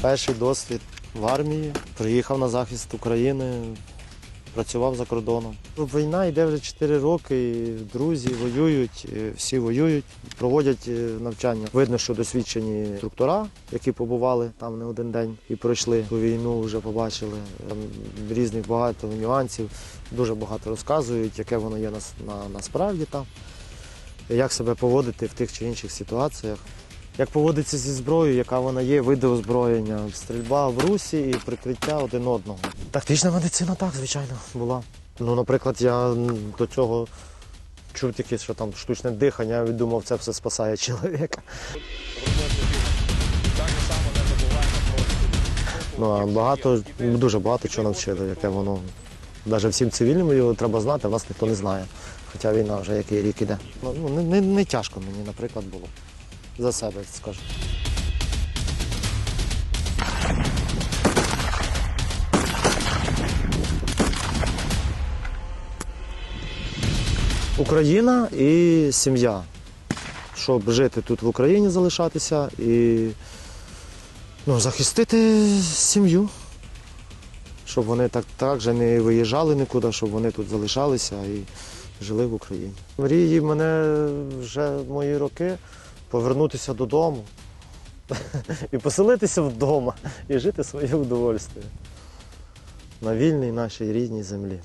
Перший досвід в армії. Приїхав на захист України, працював за кордоном. Війна йде вже 4 роки, і друзі воюють, всі воюють, проводять е, навчання. Видно, що досвідчені інструктора, які побували там не один день і пройшли ту війну, вже побачили. Там різних багато нюансів, дуже багато розказують, яке воно є нас- на, насправді там, як себе поводити в тих чи інших ситуаціях. Як поводиться зі зброєю, яка вона є, види озброєння, стрільба в русі і прикриття один одного. Тактична медицина так, звичайно, була. Ну, наприклад, я до цього чув тільки, що там штучне дихання, я думав, це все спасає чоловіка. Ну, а багато, дуже багато чого навчили, яке воно. Навіть всім цивільним його треба знати, а нас ніхто не знає. Хоча війна вже який рік іде. Ну, не, не, не тяжко мені, наприклад, було. За себе скажу. Україна і сім'я. Щоб жити тут в Україні, залишатися і ну, захистити сім'ю. Щоб вони так, так же не виїжджали нікуди, щоб вони тут залишалися і жили в Україні. Мрії мене вже мої роки повернутися додому і поселитися вдома і жити своє удовольствие на вільній нашій рідній землі.